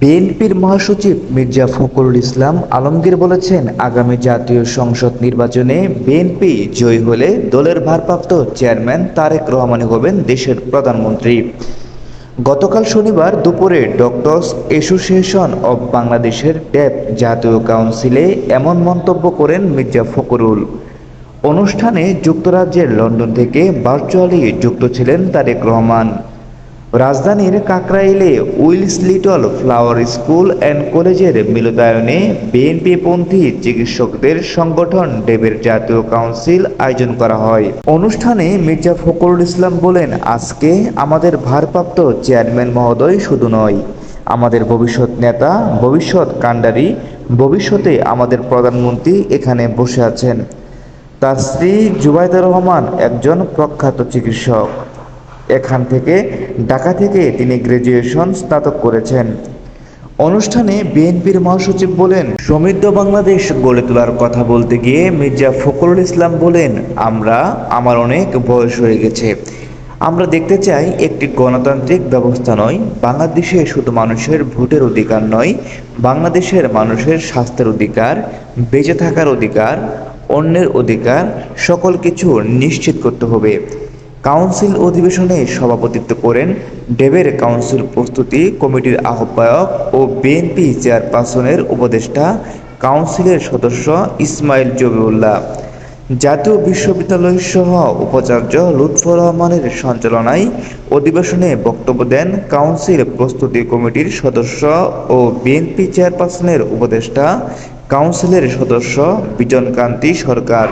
বিএনপির মহাসচিব মির্জা ফখরুল ইসলাম আলমগীর বলেছেন, আগামী জাতীয় সংসদ নির্বাচনে বিএনপি জয়ী হলে দলের ভারপ্রাপ্ত চেয়ারম্যান তারেক রহমানই হবেন দেশের প্রধানমন্ত্রী। গতকাল শনিবার দুপুরে ডক্টরস অ্যাসোসিয়েশন অব বাংলাদেশের ডেপ জাতীয় কাউন্সিলে এমন মন্তব্য করেন মির্জা ফখরুল। অনুষ্ঠানে যুক্তরাজ্যের লন্ডন থেকে ভার্চুয়ালি যুক্ত ছিলেন তারেক রহমান। রাজধানীর কাকরাইলে Wills Little Flower School and কলেজের মিলনায়নে বিএনপিপন্থী চিকিৎসকদের সংগঠন ডেবের জাতীয় কাউন্সিল আয়োজন করা হয়। অনুষ্ঠানে মির্জা ফখরুল ইসলাম বলেন, আজকে আমাদের ভারপ্রাপ্ত চেয়ারম্যান মহোদয় শুধু নয়, আমাদের ভবিষ্যৎ নেতা, ভবিষ্যৎ কাণ্ডারি, ভবিষ্যতে আমাদের প্রধানমন্ত্রী এখানে বসে আছেন। তার স্ত্রী জুবাইদা রহমান একজন প্রখ্যাত চিকিৎসক। এখান থেকে ঢাকা থেকে তিনি গ্র্যাজুয়েশন স্নাতক করেছেন। অনুষ্ঠানে বিএনপির মহাসচিব বলেন, সমৃদ্ধ বাংলাদেশ গড়ে তোলার কথা বলতে গিয়ে মির্জা ফখরুল ইসলাম বলেন, আমরা, আমার অনেক বয়স হয়ে গেছে। আমরা দেখতে চাই একটি গণতান্ত্রিক ব্যবস্থা নয়, বাংলাদেশে শুধু মানুষের ভোটের অধিকার নয়, বাংলাদেশের মানুষের স্বাস্থ্যের অধিকার, বেঁচে থাকার অধিকার, অন্যের অধিকার, সকল কিছু নিশ্চিত করতে হবে। কাউন্সিল অধিবেশনে সভাপতিত্ব করেন ডেবের কাউন্সিল প্রস্তুতি কমিটির আহ্বায়ক ও বিএনপি চেয়ারপারসনের উপদেষ্টা কাউন্সিলের সদস্য ইসমাইল জবিউল্লাহ। জাতীয় বিশ্ববিদ্যালয় সহ উপাচার্য লুৎফর রহমানের সঞ্চালনায় অধিবেশনে বক্তব্য দেন কাউন্সিল প্রস্তুতি কমিটির সদস্য ও বিএনপি চেয়ারপারসনের উপদেষ্টা, কাউন্সিলের সদস্য বিজনকান্তি সরকার।